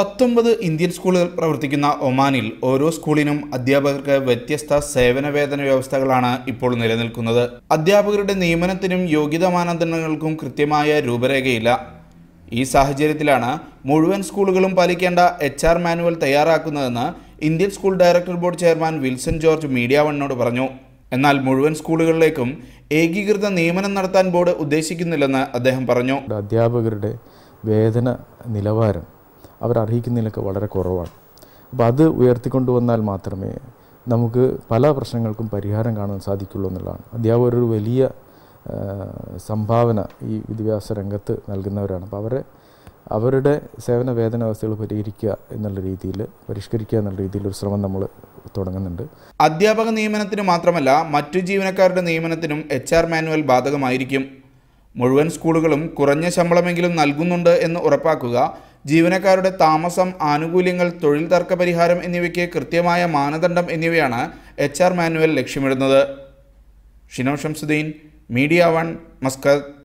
പത്തൊമ്പത് ഇന്ത്യൻ സ്കൂളുകൾ പ്രവർത്തിക്കുന്ന ഒമാനിൽ ഓരോ സ്കൂളിനും അധ്യാപകർക്ക് വ്യത്യസ്ത സേവന വേതന വ്യവസ്ഥകളാണ് ഇപ്പോൾ നിലനിൽക്കുന്നത്. അധ്യാപകരുടെ നിയമനത്തിനും യോഗ്യത മാനദണ്ഡങ്ങൾക്കും കൃത്യമായ രൂപരേഖയില്ല. ഈ സാഹചര്യത്തിലാണ് മുഴുവൻ സ്കൂളുകളും പാലിക്കേണ്ട H R manual തയ്യാറാക്കുന്നതെന്ന് Indian school director board chairman Wilson George media വണ്ണോട് പറഞ്ഞു. എന്നാൽ മുഴുവൻ സ്കൂളുകളിലേക്കും ഏകീകൃത നിയമനം നടത്താൻ ബോർഡ് ഉദ്ദേശിക്കുന്നില്ലെന്ന് അദ്ദേഹം പറഞ്ഞു. അധ്യാപകരുടെ വേതന നിലവാരം അവരർഹിക്കുന്നതിലൊക്കെ വളരെ കുറവാണ്. അപ്പോൾ അത് ഉയർത്തിക്കൊണ്ടുവന്നാൽ മാത്രമേ നമുക്ക് പല പ്രശ്നങ്ങൾക്കും പരിഹാരം കാണാൻ സാധിക്കുള്ളൂ എന്നുള്ളതാണ്. അധ്യാപകർ ഒരു വലിയ സംഭാവന ഈ വിദ്യാഭ്യാസ രംഗത്ത് നൽകുന്നവരാണ്. അപ്പോൾ അവരെ അവരുടെ സേവന വേതന അവസ്ഥകൾ പരിഹരിക്കുക എന്നുള്ള രീതിയിൽ പരിഷ്കരിക്കുക എന്നുള്ള രീതിയിൽ ഒരു ശ്രമം നമ്മൾ തുടങ്ങുന്നുണ്ട്. അധ്യാപക നിയമനത്തിന് മാത്രമല്ല മറ്റു ജീവനക്കാരുടെ നിയമനത്തിനും എച്ച് ആർ മാനുവൽ ബാധകമായിരിക്കും. മുഴുവൻ സ്കൂളുകളും കുറഞ്ഞ ശമ്പളമെങ്കിലും നൽകുന്നുണ്ട് എന്ന് ഉറപ്പാക്കുക ജീവനക്കാരുടെ താമസം ആനുകൂല്യങ്ങൾ തൊഴിൽ തർക്ക പരിഹാരം എന്നിവയ്ക്ക് കൃത്യമായ മാനദണ്ഡം എന്നിവയാണ് എച്ച് ആർ മാനുവൽ ലക്ഷ്യമിടുന്നത്. Shino Shamsuddin media one Muscat.